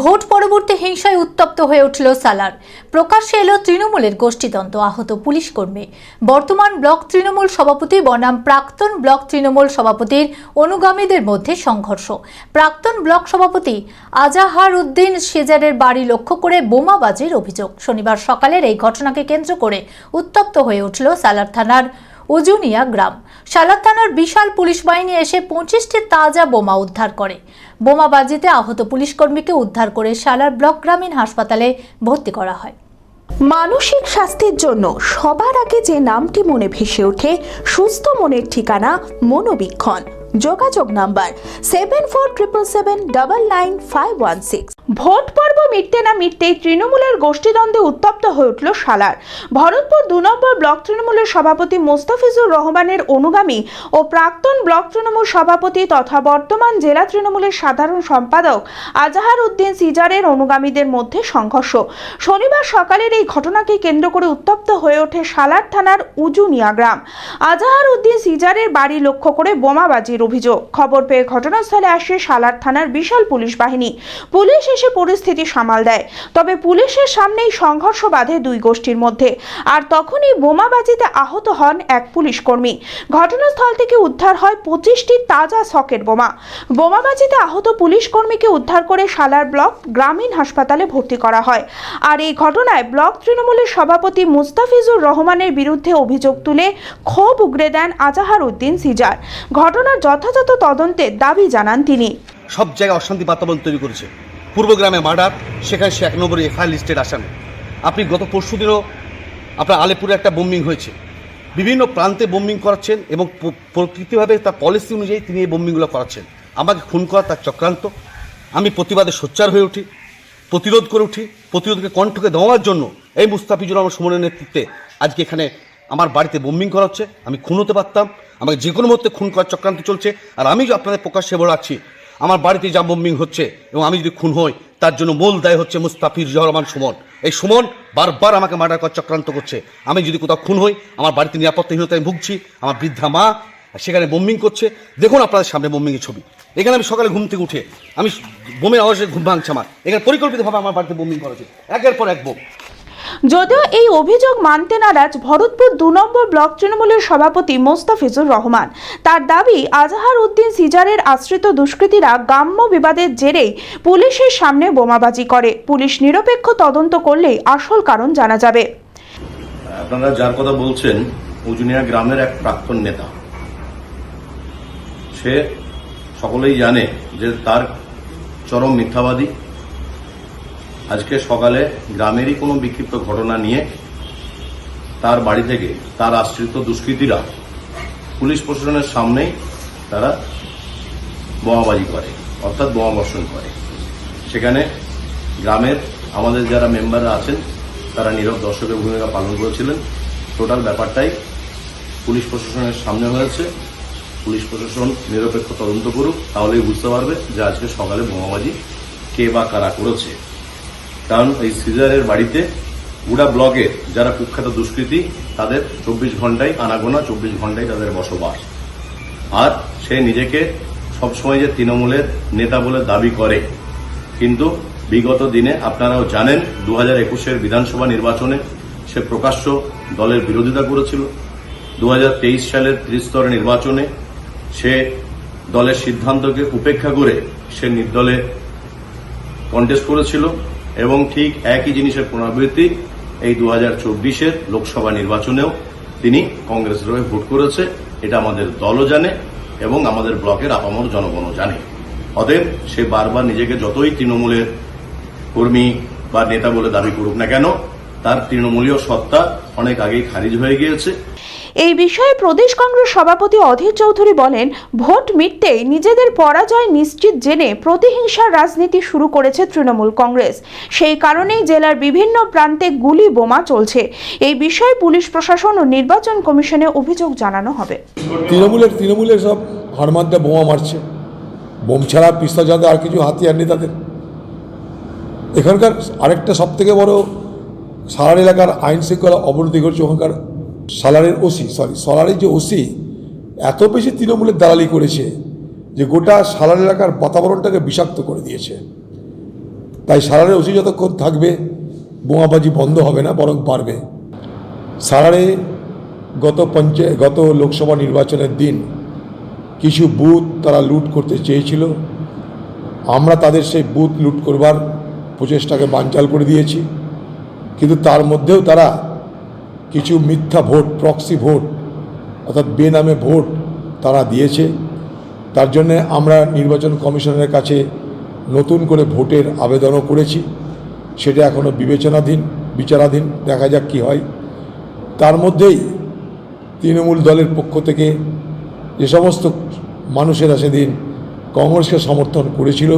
Vote পরবর্তী হিংসায় উত্তপ্ত হয়ে উঠল সালার। প্রকাশ্যে এলো তৃণমূলের গোষ্ঠীতন্ত্র, আহত পুলিশ কর্মী। বর্তমান ব্লক তৃণমূল সভাপতি বনাম, প্রাক্তন ব্লক তৃণমূল সভাপতির অনুগামীদের মধ্যে সংঘর্ষ। প্রাক্তন ব্লক সভাপতি আজাহার উদ্দিন সেজারের বাড়ি লক্ষ্য করে বোমাবাজির অভিযোগ। শনিবার সকালের এই ঘটনাকে কেন্দ্র করে উত্তপ্ত হয়ে উঠল সালার থানার উজুনিয়া গ্রাম। সালার থানার বিশাল পুলিশ বাহিনী এসে পঁচিশটি তাজা বোমা উদ্ধার করে। বোমাবাজিতে আহত পুলিশ কর্মীকে উদ্ধার করে সালার ব্লক গ্রামীণ হাসপাতালে ভর্তি করা হয়। মানসিক স্বাস্থ্যের জন্য সবার আগে যে নামটি মনে ভেসে ওঠে, সুস্থ মনের ঠিকানা মনোবীক্ষণ। যোগাযোগ number seven four triple seven double nine five one six vote পর্ব মিটতে না মিটতেই তৃণমূলের গোষ্ঠীদ্বন্দ্বে উত্তপ্ত হয়ে উঠল সালার। ভরতপুর দু নম্বর ব্লক তৃণমূলের সভাপতি মোস্তাফিজুর রহমানের অনুগামী ও প্রাক্তন ব্লক তৃণমূল সভাপতি তথা বর্তমান জেলা তৃণমূলের সাধারণ সম্পাদক আজাহার উদ্দিন সিজারের অনুগামীদের মধ্যে সংঘর্ষ। শনিবার সকালের এই ঘটনাকে কেন্দ্র করে উত্তপ্ত হয়ে ওঠে সালার থানার উজুনিয়া গ্রাম। আজাহার উদ্দিন সিজারের বাড়ি লক্ষ্য করে বোমাবাজির অভিযোগ। খবর পেয়ে ঘটনাস্থলে আসে সালার থানার বিশাল পুলিশ বাহিনী। পুলিশ এসে পরিস্থিতি সামাল দেয়। তবে পুলিশের সামনেই সংঘর্ষ বাধে দুই গোষ্ঠীর মধ্যে। আর তখনই বোমাবাজিতে আহত হন এক পুলিশ কর্মী ঘটনাস্থল থেকে উদ্ধার হয় পঁচিশটি তাজা সকেট বোমা। বোমাবাজিতে আহত পুলিশ কর্মীকে উদ্ধার করে সালার ব্লক গ্রামীণ হাসপাতালে ভর্তি করা হয়। আর এই ঘটনায় ব্লক তৃণমূলের সভাপতি মুস্তাফিজুর রহমানের বিরুদ্ধে অভিযোগ তুলে ক্ষোভ উগরে দেন আজাহার উদ্দিন সিজার। ঘটনার যথাযথ তদন্তের দাবি জানান তিনি। সব জায়গায় অশান্তি বাতাবরণ তৈরি করেছে। পূর্বগ্রামে মার্ডার, সেখানে সে এক নম্বরে এফআইআর লিস্টেড আসামি। আপনি গত পরশু দিনও আপনার আলিপুরে একটা বোম্বিং হয়েছে। বিভিন্ন প্রান্তে বোম্বিং করাচ্ছেন এবং প্রকৃতিভাবে তার পলিসি অনুযায়ী তিনি এই বোম্বিংগুলো করাচ্ছেন। আমাকে খুন করা তার চক্রান্ত। আমি প্রতিবাদে সোচ্চার হয়ে উঠি, প্রতিরোধ করে উঠি, প্রতিরোধকে কণ্ঠকে দেওয়ার জন্য এই মুস্তাফিজুর আমার সুমনের নেতৃত্বে আজকে এখানে আমার বাড়িতে বোম্বিং করা হচ্ছে। আমি খুন হতে পারতাম। আমাকে যে কোনো মুহূর্তে খুন করার চক্রান্ত চলছে। আর আমি আপনাদের প্রকাশ্যে বলে রাখছি আমার বাড়িতে যা হচ্ছে এবং আমি যদি খুন হই, তার জন্য মূল দায় হচ্ছে মুস্তাফিজুর রহমান সুমন। এই সুমন বারবার আমাকে মার্ডার করার চক্রান্ত করছে। আমি যদি কোথাও খুন হই, আমার বাড়িতে নিরাপত্তাহীনতায় ভুগছি, আমার বৃদ্ধা মা সেখানে বোম্বিং করছে। দেখুন আপনাদের সামনে বোম্বিংয়ের ছবি। এখানে আমি সকালে ঘুম থেকে উঠে, আমি বোমের আওয়াজে ঘুম ভাঙছে আমার। এখানে পরিকল্পিতভাবে আমার বাড়িতে বোম্বিং করা হচ্ছে একের পর এক বোম। যদিও এই অভিযোগ মানতে নারাজ, ভরতপুর দু নম্বর ব্লক তৃণমূলের সভাপতি মোস্তাফিজুর রহমান। তার দাবি, আজাহার উদ্দিন সিজারের আশ্রিত দুষ্কৃতীরা গ্রাম্য বিবাদের জেরেই পুলিশের সামনে বোমাবাজি করে। পুলিশ নিরপেক্ষ তদন্ত করলেই আসল কারণ জানা যাবে। আপনারা যার কথা বলছেন উজুনিয়া গ্রামের এক প্রাক্তন নেতা, সে সকলেই জানে যে তার চরম মিথ্যাবাদী। আজকে সকালে গ্রামেরই কোনো বিক্ষিপ্ত ঘটনা নিয়ে তার বাড়ি থেকে তার আশ্রিত দুষ্কৃতীরা পুলিশ প্রশাসনের সামনেই তারা বোমাবাজি করে, অর্থাৎ বোমা বর্ষণ করে। সেখানে গ্রামের আমাদের যারা মেম্বাররা আছেন, তারা নীরব দর্শকের ভূমিকা পালন করেছিলেন। টোটাল ব্যাপারটাই পুলিশ প্রশাসনের সামনে হয়েছে। পুলিশ প্রশাসন নিরপেক্ষ তদন্ত করুক, তাহলেই বুঝতে পারবে যে আজকে সকালে বোমাবাজি কে বা কারা করেছে। কারণ এই সিজারের বাড়িতে উড়া ব্লকের যারা কুখ্যাত দুষ্কৃতী, তাদের চব্বিশ ঘন্টায় আনাগোনা, চব্বিশ ঘন্টায় তাদের বসবাস। আর সে নিজেকে সবসময় যে তৃণমূলের নেতা বলে দাবি করে। কিন্তু বিগত দিনে আপনারাও জানেন দু হাজার একুশের বিধানসভা নির্বাচনে সে প্রকাশ্য দলের বিরোধিতা করেছিল। দু হাজার তেইশ সালের ত্রিস্তর নির্বাচনে সে দলের সিদ্ধান্তকে উপেক্ষা করে সে নির্দলে কন্টেস্ট করেছিল। এবং ঠিক একই জিনিসের পুনরাবৃত্তি এই দু হাজার চব্বিশের লোকসভা নির্বাচনেও তিনি কংগ্রেসের হয়ে ভোট করেছে, এটা আমাদের দলও জানে এবং আমাদের ব্লকের আপামর জনগণও জানে। অতএব সে বারবার নিজেকে যতই তৃণমূলের কর্মী বা নেতা বলে দাবি করুক না কেন, তার তৃণমূলীয় সত্তা অনেক আগেই খারিজ হয়ে গিয়েছে। এই বিষয়ে প্রদেশ কংগ্রেস সভাপতি অধীর চৌধুরী বলেন, ভোট মিটতেই নিজেদের পরাজয় নিশ্চিত জেনে প্রতিহিংসার রাজনীতি শুরু করেছে তৃণমূল কংগ্রেস। সেই কারণেই জেলার বিভিন্ন প্রান্তে গুলি বোমা চলছে। এই বিষয়ে পুলিশ প্রশাসন ও নির্বাচন কমিশনে অভিযোগ জানানো হবে। তৃণমূলের তৃণমূলের সব হারমাদ্দা বোমা মারছে। বোম ছাড়া পিস্তল যাতে আর কিছু হাতিয়ার নেই তাদের। এখানকার আরেকটা সব থেকে বড় সালার এলাকার আইন শৃঙ্খলা অবনতি করছে ওখানকার সালারের ওসি সরি সালারের যে ওসি, এত বেশি তৃণমূলের দালালি করেছে যে গোটা সালার এলাকার বাতাবরণটাকে বিষাক্ত করে দিয়েছে। তাই সালারের ওসি যতক্ষণ থাকবে, বোমাবাজি বন্ধ হবে না, বরং বাড়বে। সারারে গত পঞ্চায়েত গত লোকসভা নির্বাচনের দিন কিছু বুথ তারা লুট করতে চেয়েছিল। আমরা তাদের সেই বুথ লুট করবার প্রচেষ্টাকে বানচাল করে দিয়েছি। কিন্তু তার মধ্যেও তারা কিছু মিথ্যা ভোট প্রক্সি ভোট, অর্থাৎ বেনামে ভোট তারা দিয়েছে। তার জন্যে আমরা নির্বাচন কমিশনের কাছে নতুন করে ভোটের আবেদনও করেছি। সেটা এখনও বিবেচনাধীন, বিচারাধীন, দেখা যাক কী হয়। তার মধ্যেই তৃণমূল দলের পক্ষ থেকে যে সমস্ত মানুষেরা সেদিন কংগ্রেসকে সমর্থন করেছিল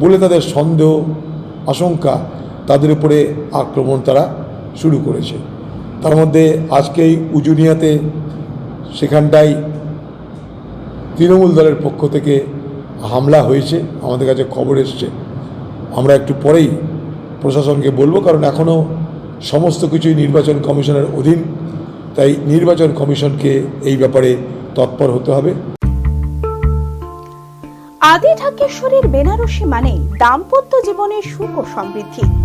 বলে তাদের সন্দেহ, আশঙ্কা, তাদের উপরে আক্রমণ তারা শুরু করেছে। তার মধ্যে আজকেই উজুনিয়াতে সেখানটায় তৃণমূল দলের পক্ষ থেকে হামলা হয়েছে। আমাদের কাছে খবর এসছে। আমরা একটু পরেই প্রশাসনকে বলব, কারণ এখনও সমস্ত কিছুই নির্বাচন কমিশনের অধীন। তাই নির্বাচন কমিশনকে এই ব্যাপারে তৎপর হতে হবে। আদি ঢাকেশ্বরীর বেনারসি মানে দাম্পত্য জীবনের সুখ ও সমৃদ্ধি।